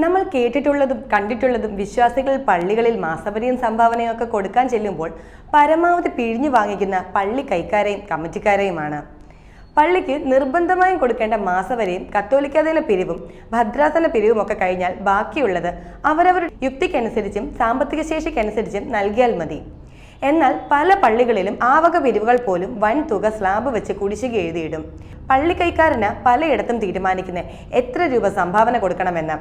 നമ്മൾ കേട്ടിട്ടുള്ളതും കണ്ടിട്ടുള്ളതും വിശ്വാസികൾ പള്ളികളിൽ മാസപരിയും സംഭാവനയൊക്കെ കൊടുക്കാൻ ചെല്ലുമ്പോൾ പരമാവധി പിഴിഞ്ഞു വാങ്ങിക്കുന്ന പള്ളി കൈക്കാരെയും കമ്മിറ്റിക്കാരെയുമാണ്. പള്ളിക്ക് നിർബന്ധമായും കൊടുക്കേണ്ട മാസവരെയും കത്തോലിക്കാതന പിരിവും ഭദ്രാസന പിരിവും ഒക്കെ കഴിഞ്ഞാൽ ബാക്കിയുള്ളത് അവരവരുടെ യുക്തിക്കനുസരിച്ചും സാമ്പത്തിക ശേഷിക്കനുസരിച്ചും നൽകിയാൽ മതി. എന്നാൽ പല പള്ളികളിലും ആവക പിരിവുകൾ പോലും വൻ തുക സ്ലാബ് വെച്ച് കുടിശ്ശിക എഴുതിയിടും. പള്ളി കൈക്കാരന് പലയിടത്തും തീരുമാനിക്കുന്ന എത്ര രൂപ സംഭാവന കൊടുക്കണമെന്ന്.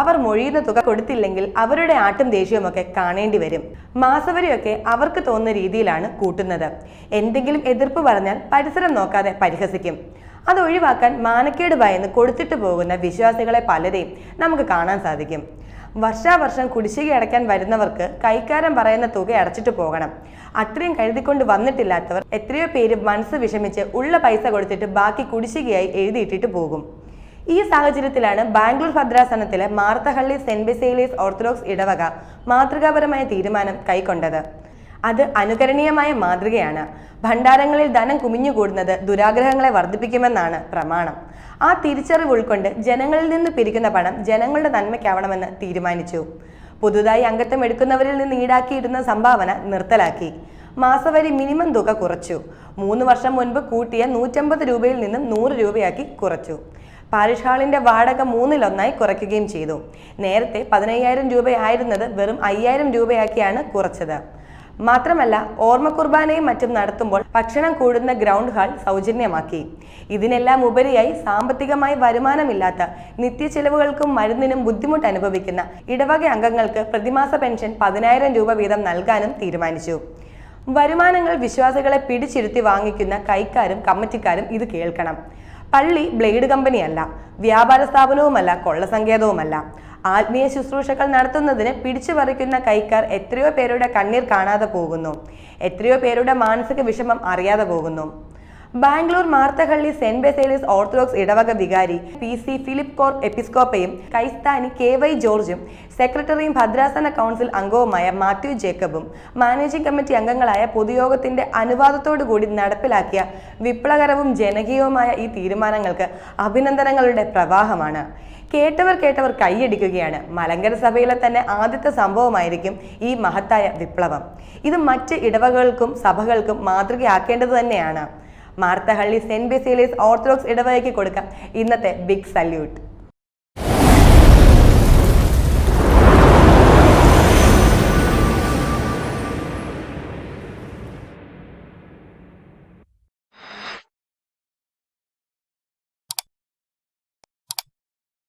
അവർ മൊഴിയുന്ന തുക കൊടുത്തില്ലെങ്കിൽ അവരുടെ ആട്ടും ദേഷ്യവുമൊക്കെ കാണേണ്ടി വരും. മാസവരെയൊക്കെ അവർക്ക് തോന്നുന്ന രീതിയിലാണ് കൂട്ടുന്നത്. എന്തെങ്കിലും എതിർപ്പ് പറഞ്ഞാൽ പരിസരം നോക്കാതെ പരിഹസിക്കും. അത് ഒഴിവാക്കാൻ മാനക്കേട് ഭയന്ന് കൊടുത്തിട്ട് പോകുന്ന വിശ്വാസികളെ പലരെയും നമുക്ക് കാണാൻ സാധിക്കും. വർഷാവർഷം കുടിശ്ശിക അടയ്ക്കാൻ വരുന്നവർക്ക് കൈക്കാരൻ പറയുന്ന തുക അടച്ചിട്ട് പോകണം. അത്രയും കരുതിക്കൊണ്ട് വന്നിട്ടില്ലാത്തവർ എത്രയോ പേര് മനസ്സ് വിഷമിച്ച് ഉള്ള പൈസ കൊടുത്തിട്ട് ബാക്കി കുടിശ്ശികയായി എഴുതിയിട്ടിട്ട് പോകും. ഈ സാഹചര്യത്തിലാണ് ബാംഗ്ലൂർ ഭദ്രാസനത്തിലെ മാർത്തഹള്ളി സെന്റ് ബെസേലിയസ് ഓർത്തഡോക്സ് ഇടവക മാതൃകാപരമായ തീരുമാനം കൈക്കൊണ്ടത്. അത് അനുകരണീയമായ മാതൃകയാണ്. ഭണ്ഡാരങ്ങളിൽ ധനം കുമിഞ്ഞുകൂടുന്നത് ദുരാഗ്രഹങ്ങളെ വർദ്ധിപ്പിക്കുമെന്നാണ് പ്രമാണം. ആ തിരിച്ചറിവ് ഉൾക്കൊണ്ട് ജനങ്ങളിൽ നിന്ന് പിരിക്കുന്ന പണം ജനങ്ങളുടെ നന്മയ്ക്കാവണമെന്ന് തീരുമാനിച്ചു. പുതുതായി അംഗത്വം എടുക്കുന്നവരിൽ നിന്ന് ഈടാക്കിയിരുന്ന സംഭാവന നിർത്തലാക്കി. മാസവരി മിനിമം തുക കുറച്ചു. മൂന്ന് വർഷം മുൻപ് കൂട്ടിയ നൂറ്റമ്പത് രൂപയിൽ നിന്നും നൂറ് രൂപയാക്കി കുറച്ചു. പാരിഷ് ഹാളിന്റെ വാടക മൂന്നിലൊന്നായി കുറയ്ക്കുകയും ചെയ്തു. നേരത്തെ പതിനയ്യായിരം രൂപയായിരുന്നത് വെറും അയ്യായിരം രൂപയാക്കിയാണ് കുറച്ചത്. മാത്രമല്ല ഓർമ്മ കുർബാനയും മറ്റും നടത്തുമ്പോൾ ഭക്ഷണം കൂടുന്ന ഗ്രൗണ്ട് ഹാൾ സൗജന്യമാക്കി. ഇതിനെല്ലാം ഉപരിയായി സാമ്പത്തികമായി വരുമാനമില്ലാത്ത നിത്യചെലവുകൾക്കും മരുന്നിനും ബുദ്ധിമുട്ട് അനുഭവിക്കുന്ന ഇടവക അംഗങ്ങൾക്ക് പ്രതിമാസ പെൻഷൻ പതിനായിരം രൂപ വീതം നൽകാനും തീരുമാനിച്ചു. വരുമാനങ്ങൾ വിശ്വാസികളെ പിടിച്ചിരുത്തി വാങ്ങിക്കുന്ന കൈക്കാരും കമ്മിറ്റിക്കാരും ഇത് കേൾക്കണം. പള്ളി ബ്ലേഡ് കമ്പനിയല്ല വ്യാപാര സ്ഥാപനവുമല്ല കൊള്ളസങ്കേതവുമല്ല. ആത്മീയ ശുശ്രൂഷകൾ നടത്തുന്നതിന് പിടിച്ചു പറിക്കുന്ന കൈക്കാർ എത്രയോ പേരുടെ കണ്ണീർ കാണാതെ പോകുന്നു. എത്രയോ പേരുടെ മാനസിക വിഷമം അറിയാതെ പോകുന്നു. ബാംഗ്ലൂർ മാർത്തഹള്ളി സെന്റ് ബെസേലിസ് ഓർത്തഡോക്സ് ഇടവക വികാരി പി സി ഫിലിപ്പ് കോർ എപ്പിസ്കോപ്പയും കൈസ്ഥാനി കെ വൈ ജോർജും സെക്രട്ടറിയും ഭദ്രാസന കൗൺസിൽ അംഗവുമായ മാത്യു ജേക്കബും മാനേജിംഗ് കമ്മിറ്റി അംഗങ്ങളായ പൊതുയോഗത്തിന്റെ അനുവാദത്തോടുകൂടി നടപ്പിലാക്കിയ വിപ്ലവകരവും ജനകീയവുമായ ഈ തീരുമാനങ്ങൾക്ക് അഭിനന്ദനങ്ങളുടെ പ്രവാഹമാണ്. കേട്ടവർ കേട്ടവർ കൈയടിക്കുകയാണ്. മലങ്കര സഭയിലെ തന്നെ ആദ്യത്തെ സംഭവമായിരിക്കും ഈ മഹത്തായ വിപ്ലവം. ഇത് മറ്റ് ഇടവകൾക്കും സഭകൾക്കും മാതൃകയാക്കേണ്ടത് തന്നെയാണ്. മാർത്തഹള്ളി സെന്റ് ബെസീലിയസ് ഓർത്തഡോക്സ് ഇടവകയ്ക്ക് കൊടുക്കാം. ഇന്നത്തെ ബിഗ് സല്യൂട്ട്.